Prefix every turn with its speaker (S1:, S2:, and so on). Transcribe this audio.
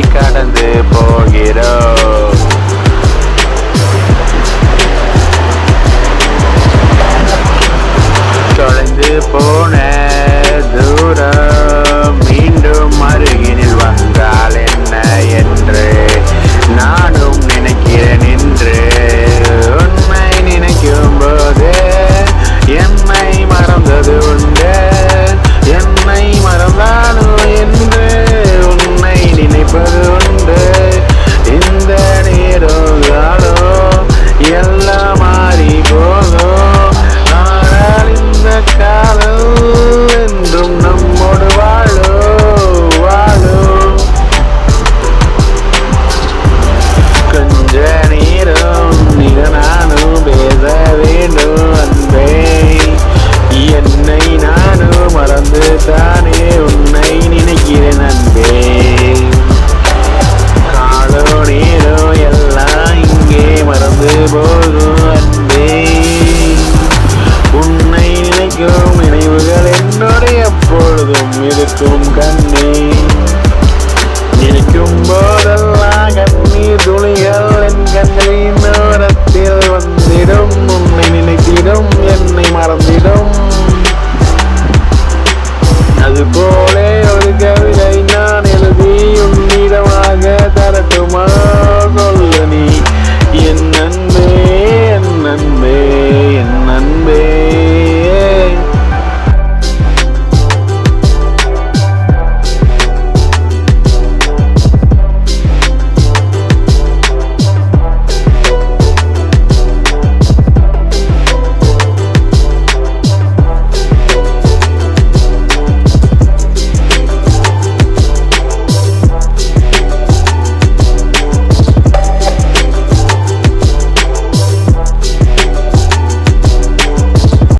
S1: கடந்து போகிறோம். தொலைந்து போன கிடைக்கும் நினைவுகள் என்னுடைய பொழுதும் இருக்கும் கண்ணே. இருக்கும் போதெல்லாம் கண்ணீர் துளிகள் என் கண்களின் ஓரத்தில் வந்திடும். உன்னை நினைத்திடும் என்னை மறந்திடும். அதுபோலே